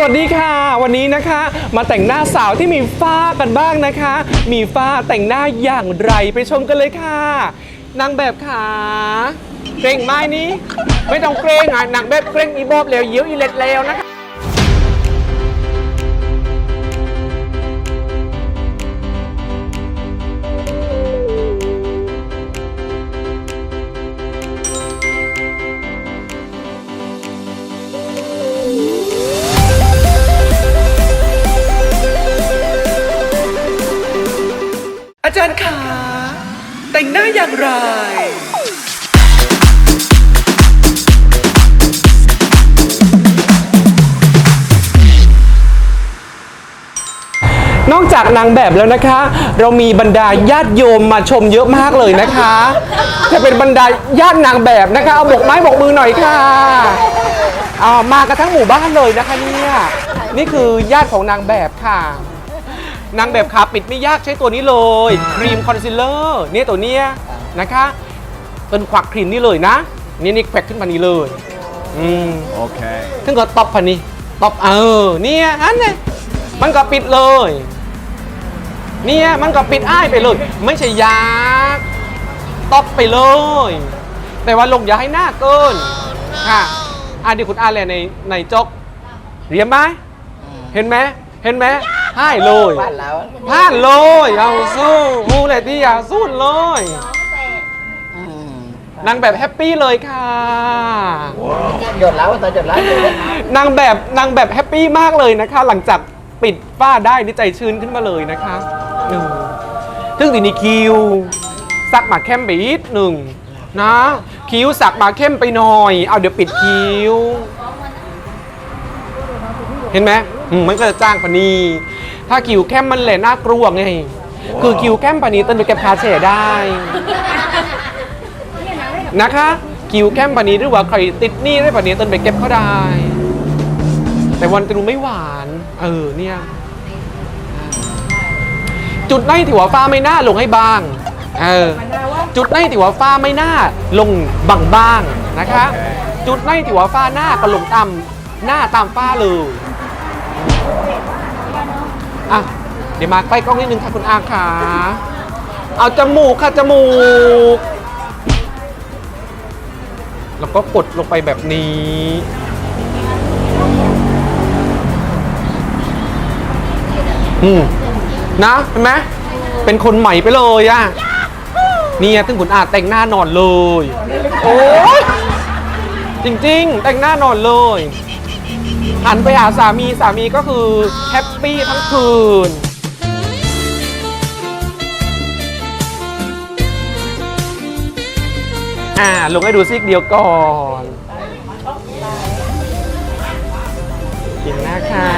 สวัสดีค่ะ วันนี้นะคะ มาแต่งหน้าสาวที่มีฝ้ากันบ้างนะคะ มีฝ้าแต่งหน้าอย่างไรไปชมกันเลยค่ะนางแบบขาเกรงไม้นี้ ไม่ต้องเกรงอะนางแบบเกรงอีบอบแล้วเยี้ยวอีเล็ดแล้วนะคะ จารย์ขาแต่งหน้าอย่างไรนอกจากนางแบบแล้วนะคะ เรามีบรรดาญาติโยมมาชมเยอะมากเลยนะคะจะเป็นบรรดาญาตินางแบบนะคะเอาบกไม้บกมือหน่อยค่ะเอามากันทั้งหมู่บ้านเลยนะคะเนี่ยนี่คือญาติของนางแบบค่ะ นางแบบขาปิดไม่ยากใช้ตัวนี้เลยครีมคอนซีลเลอร์นี่ตัวเนี้ยนะคะเป็นขวักครีมนี่เลยนะ นี่นี่แขวกขึ้นมานี่เลยอืม Okay. ถึงก็ตบพันนี้ตบเออเนี่ยอันเนี่ยมันก็ปิดเลย เนี่ยมันก็ปิดอ้ายไปเลย ไม่ใช่ยากตบไปเลย แต่ว่าลงอย่าให้หน้าเกินค่ะอะเดี๋ยวคุณอ่านเลยในในจกเรียนไหมเห็นไหมเห็นไหม ให้เลยบ้านเราพลาดเลยเอาสู้มูเลยที่อยากสู้เลยอืมนางแบบแฮปปี้เลยค่ะหยดแล้วตอนหยดแล้วนางแบบนางแบบแฮปปี้มากเลยนะคะ หลังจากปิดฝ้าได้นี่ใจชื้นขึ้นมาเลยนะคะหนึ่งซึ่งสีนี้คิวสักหมาเข้มไปอีกหนึ่งนะ คิ้วสักหมาเข้มไปหน่อย เอาเดี๋ยวปิดคิ้ว เห็นไหมอืมมันก็จะจ้างปานี ถ้าคิ้วเข้มมันแหละน่ากลัวไง คือคิ้วเข้มปานีต้นไปเก็บคาเฉได้ นะคะคิวแคมปานนี้หรือว่าใครติดหนี้ได้ปานนี้ต้นไปเก็บเขาได้ แต่วันตรูไม่หวาน เออเนี่ยจุดไหนที่ว่าฟ้าไม่น่าลงให้บาง เออ จุดไหนที่ว่าฟ้าไม่น่าลงบางบ้างๆนะคะ จุดไหนที่ว่าฟ้าหน้าก็ลงตามหน้าตามฟ้าเลย อะเดี๋ยวมาใกล้กล้องนิดนึงค่ะคุณอาขาเอาจมูกค่ะจมูก แล้วก็กดลงไปแบบนี้ อืมนะเห็นไหมเป็นคนใหม่ไปเลยอะเนี่ยตึงขุนอาจแต่งหน้านอนเลย โอ้ยจริง ๆ แต่งหน้านอนเลยหันไปหาสามีสามีก็คือแฮป ปี้ทั้งคืนอ่าลงให้ดูซิกเดียวก่อนกินนะคะ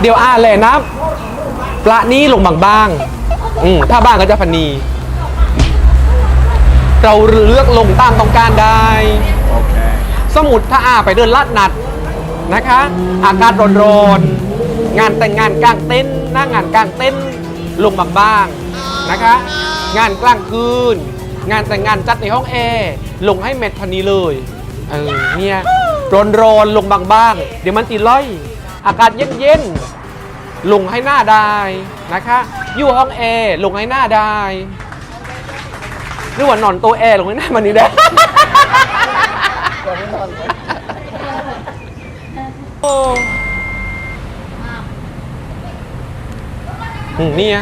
เดี๋ยวอ่านเลยนะปลานี้ลงบางบ้างๆอืมถ้าบ้างก็จะพันนี เราเลือกลงตามต้องการได้ Okay. สมุดถ้าอาไปเดินลาดนัดนะคะ อากาศร้อนๆงานแต่งงานกลางเต็นท์หน้างานกลางเต็นท์ลงบางบ้างๆนะคะ งานกลางคืน งานแต่งงานจัดในห้องแอร์ลงให้เม็ดพันนี้เลยเออเนี่ยร้อนๆลงบางบ้างๆเดี๋ยวมันตีล่อย อากาศเย็นๆลงให้หน้าได้นะคะ อยู่ห้องแอร์ลงให้หน้าได้ หรือว่านอนตัวแอร์ลงให้หน้ามันนี้ได้ โอ้อืมเนี่ย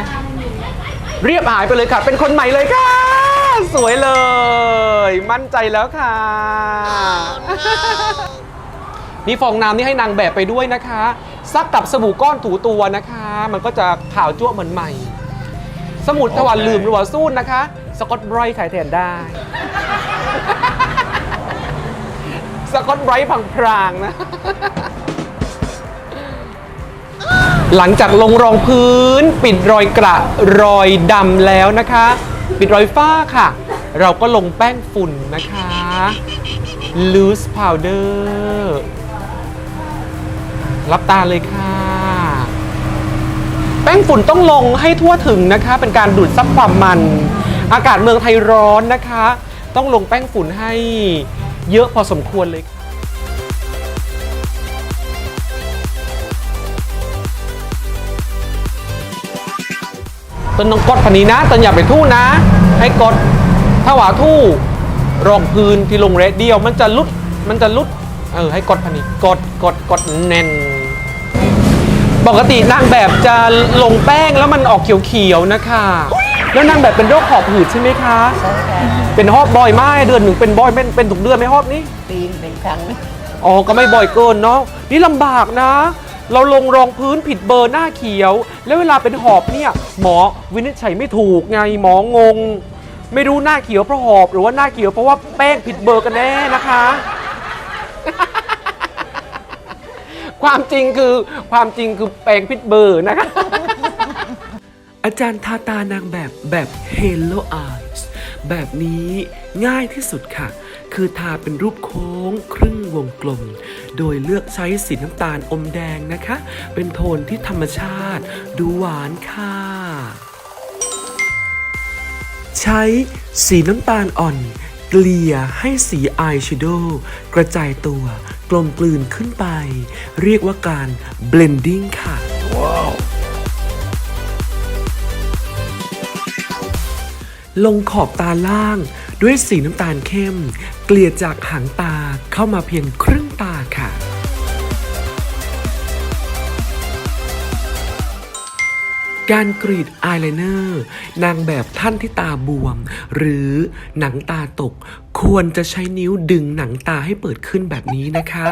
เรียบหายไปเลยค่ะ เป็นคนใหม่เลยค่ะ สวยเลย มั่นใจแล้วค่ะ นี่ฟองน้ำนี่ให้นางแบบไปด้วยนะคะ ซักกับสบู่ก้อนถูตัวนะคะ มันก็จะขาวจั่วเหมือนใหม่ สมุดถวันลืมหรือว่าสู้นะคะ สกอตไบรท์ขายแทนได้ สกอตไบรท์พังพรางนะ หลังจากลงรองพื้น ปิดรอยกระรอยดำแล้วนะคะ ปิดรอยฝ้าค่ะ เราก็ลงแป้งฝุ่นนะคะ loose powder รับตาเลยค่ะ แป้งฝุ่นต้องลงให้ทั่วถึงนะคะ เป็นการดูดซับความมัน อากาศเมืองไทยร้อนนะคะ ต้องลงแป้งฝุ่นให้เยอะพอสมควรเลยค่ะต้นต้องกดพันนี้นะต้นอย่าไปทู่นะ ให้กดถ้าหวาทู่รองพื้นที่ลงเรดเดียว มันจะลุดมันจะลุดเออให้กดพันนี้กดกดกดแน่นปกตินางแบบจะลงแป้งแล้วมันออกเขียวๆนะคะ แล้วนางแบบเป็นโรคหอบหืดใช่ไหมคะ ใช่ค่ะเป็นหอบบ่อยมากเดือนหนึ่งเป็นบ่อยเป็นเป็นถุกเดือนไหมหอบนี้ปีนเป็นครั้งอ๋อก็ไม่บ่อยเกินเนาะนี่ลำบากนะ เราลงรองพื้นผิดเบอร์หน้าเขียว แล้วเวลาเป็นหอบเนี่ย หมอวินิจฉัยไม่ถูกไงหมองง ไม่รู้หน้าเขียวเพราะหอบ หรือว่าหน้าเขียวเพราะว่าแป้งผิดเบอร์กันแน่นะคะ ความจริงคือความจริงคือแป้งผิดเบอร์นะคะ อาจารย์ทาตานางแบบแบบ Hello Eyes แบบนี้ง่ายที่สุดค่ะ คือทาเป็นรูปโค้งครึ่งวงกลม โดยเลือกใช้สีน้ำตาลอมแดงนะคะ เป็นโทนที่ธรรมชาติ ดูหวานค่ะ ใช้สีน้ำตาลอ่อนเกลี่ยให้สีอายแชโดว์กระจายตัว กลมกลืนขึ้นไป เรียกว่าการ blending ค่ะ ลงขอบตาล่าง ด้วยสีน้ำตาลเข้ม เกลี่ยจากหางตาเข้ามาเพียงครึ่งตาค่ะการกรีดอายไลเนอร์ นางแบบท่านที่ตาบวม หรือหนังตาตก ควรจะใช้นิ้วดึงหนังตาให้เปิดขึ้นแบบนี้นะคะ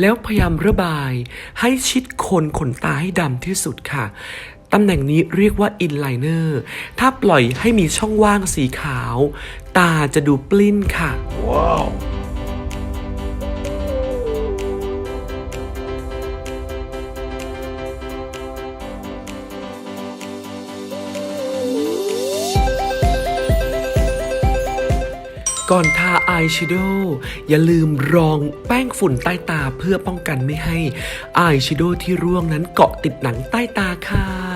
แล้วพยายามระบายให้ชิดโคนขนตาให้ดำที่สุดค่ะ ตำแหน่งนี้เรียกว่าอินไลเนอร์ ถ้าปล่อยให้มีช่องว่างสีขาว ตาจะดูปลิ้นค่ะก่อนทาอายแชโดว์อย่าลืมรองแป้งฝุ่นใต้ตาเพื่อป้องกันไม่ให้อายแชโดว์ที่ร่วงนั้นเกาะติดหนังใต้ตาค่ะ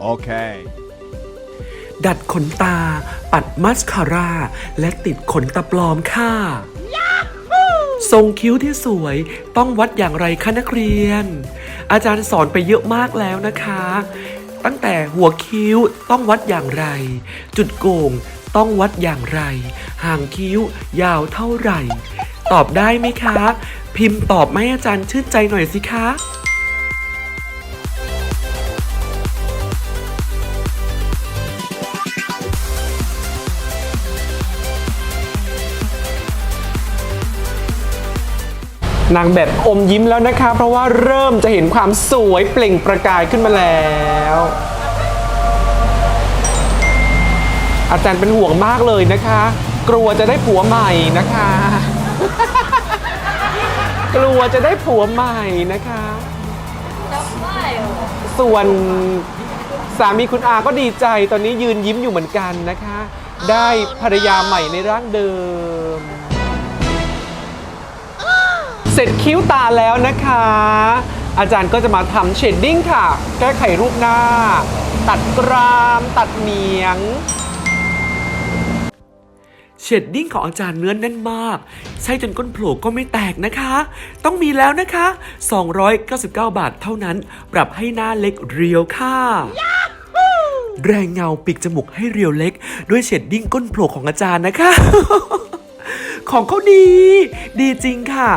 Okay. ดัดขนตา ปัดมัสคาร่า และติดขนตาปลอมค่ะ ทรงคิ้วที่สวยต้องวัดอย่างไรคะนักเรียน อาจารย์สอนไปเยอะมากแล้วนะคะ ตั้งแต่หัวคิ้วต้องวัดอย่างไร จุดโก่งต้องวัดอย่างไร ห่างคิ้วยาวเท่าไหร่ ตอบได้ไหมคะ พิมพ์ตอบมาให้อาจารย์ชื่นใจหน่อยสิคะ นางแบบอมยิ้มแล้วนะคะ เพราะว่าเริ่มจะเห็นความสวยเปล่งประกายขึ้นมาแล้ว อาจารย์เป็นห่วงมากเลยนะคะ กลัวจะได้ผัวใหม่นะคะ กลัวจะได้ผัวใหม่นะคะ ส่วนสามีคุณอาก็ดีใจตอนนี้ยืนยิ้มอยู่เหมือนกันนะคะ ได้ภรรยาใหม่ในร่างเดิม สร็จคิ้วตาแล้วนะคะ อาจารย์ก็จะมาทำเชดดิ้งค่ะ แก้ไขรูปหน้า ตัดกราม ตัดเหนียงเชดดิ้งของอาจารย์เนื้อแน่นมาก ใช้จนก้นโผล่ก็ไม่แตกนะคะ ต้องมีแล้วนะคะ 299 บาทเท่านั้น ปรับให้หน้าเล็กเรียวค่ะ แรงเงาปีกจมูกให้เรียวเล็ก ด้วยเชดดิ้งก้นโผล่ของอาจารย์นะคะ ของเขาดี ดีจริงค่ะ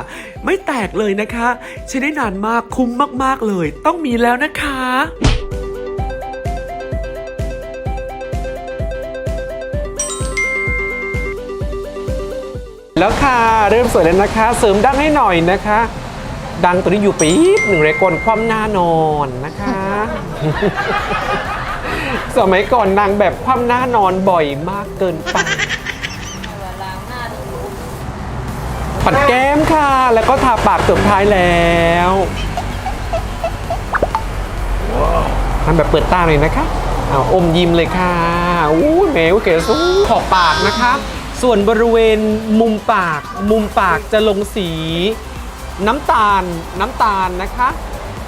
ไม่แตกเลยนะคะ ใช้ได้นานมากคุ้มมากๆเลย ต้องมีแล้วนะคะแล้วค่ะ เริ่มสวยแล้วนะคะ เสริมดังให้หน่อยนะคะ ดังตัวนี้อยู่ปี๊ดหนึ่งเรกอนความหน้านอนนะคะ สมัยก่อนนางแบบความหน้านอนบ่อยมากเกินไป ปัดแก้มค่ะ แล้วก็ทาปากสุดท้ายแล้วทำแบบเปิดตาเลยนะคะเอาอมยิ้มเลยค่ะอู้แมวเก๋สู้ขอบปากนะคะ ส่วนบริเวณมุมปาก มุมปากจะลงสีน้ำตาลน้ำตาลนะคะ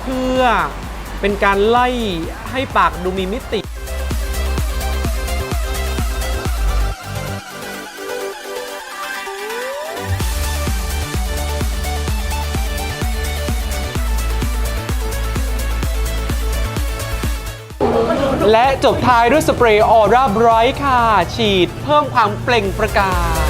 เพื่อเป็นการไล่ให้ปากดูมีมิติ และจบท้ายด้วยสเปรย์ออร่าไบรท์ค่ะ ฉีดเพิ่มความเปล่งประกาย